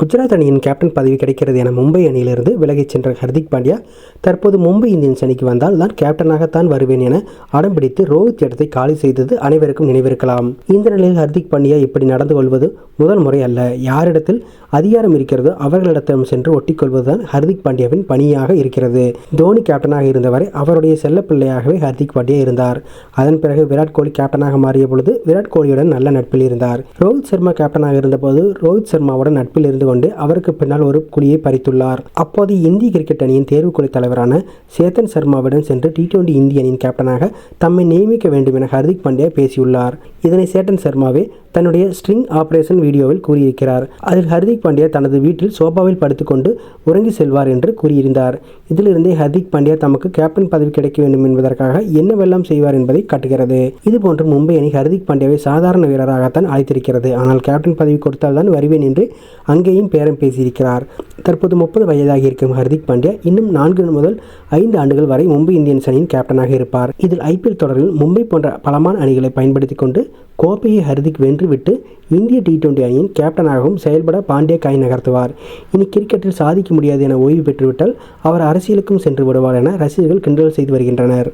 குஜராத் அணியின் கேப்டன் பதவி கிடைக்கிறது என மும்பை அணியிலிருந்து விலகிச் சென்ற ஹர்திக் பாண்டியா தற்போது மும்பை இந்தியன்ஸ் அணிக்கு வந்தால் தான் கேப்டனாகத்தான் வருவேன் என அடம் பிடித்து ரோஹித் இடத்தை காலி செய்தது அனைவருக்கும் நினைவிருக்கலாம். இந்த நிலையில் ஹர்திக் பாண்டியா இப்படி நடந்து கொள்வது முதல் முறை அல்ல. யாரிடத்தில் அதிகாரம் இருக்கிறதோ அவர்களிடத்திடம் சென்று ஒட்டிக்கொள்வதுதான் ஹர்திக் பாண்டியாவின் பணியாக இருக்கிறது. தோனி கேப்டனாக இருந்தவரை அவருடைய செல்லப்பிள்ளையாகவே ஹர்திக் பாண்டியா இருந்தார். அதன் பிறகு விராட் கோலி கேப்டனாக மாறிய பொழுது விராட் கோலியுடன் நல்ல நட்பில் இருந்தார். ரோஹித் சர்மா கேப்டனாக இருந்தபோது ரோஹித் சர்மாவுடன் நட்பில் இருந்து கொண்டு அவருக்கு பின்னால் ஒரு குழியை பறித்துள்ளார். அப்போது இந்திய கிரிக்கெட் அணியின் தேர்வுக்குழு தலைவரான சேத்தன் சர்மாவிடம் சென்று டி டுவெண்டி இந்திய அணியின் கேப்டனாக தம்மை நியமிக்க வேண்டும் என ஹர்திக் பாண்டியா பேசியுள்ளார். இதனை சேட்டன் சர்மாவே தன்னுடைய ஸ்ட்ரிங் ஆபரேஷன் வீடியோவில் கூறியிருக்கிறார். அதில் ஹர்திக் பாண்டியா தனது வீட்டில் சோபாவில் படுத்துக்கொண்டு உறங்கி செல்வார் என்று கூறியிருந்தார். இதிலிருந்தே ஹர்திக் பாண்டியா தமக்கு கேப்டன் பதவி கிடைக்க வேண்டும் என்பதற்காக என்னவெல்லாம் செய்வார் என்பதை காட்டுகிறது. இதுபோன்று மும்பை அணி ஹர்திக் பாண்டியாவை சாதாரண வீரராகத்தான் அழைத்திருக்கிறது. ஆனால் கேப்டன் பதவி கொடுத்தால்தான் வருவேன் என்று அங்கே அங்கேயும் பேரம் பேசியிருக்கிறார். தற்போது முப்பது வயதாகி இருக்கும் ஹர்திக் பாண்டியா இன்னும் நான்கு முதல் ஐந்து ஆண்டுகள் வரை மும்பை இந்தியன்ஸ் அணியின் கேப்டனாக இருப்பார். இதில் ஐபிஎல் தொடரில் மும்பை போன்ற பலமான அணிகளை பயன்படுத்திக் கொண்டு கோப்பையை ஹர்திக் வென்றுவிட்டு இந்திய டி டுவெண்டி அணியின் கேப்டனாகவும் செயல்பட பாண்டியா காய் நகர்த்துவார். இனி கிரிக்கெட்டில் சாதிக்க முடியாது என ஓய்வு பெற்றுவிட்டால் அவர் அரசியலுக்கும் சென்று விடுவார் என ரசிகர்கள் கிண்டல் செய்து வருகின்றனர்.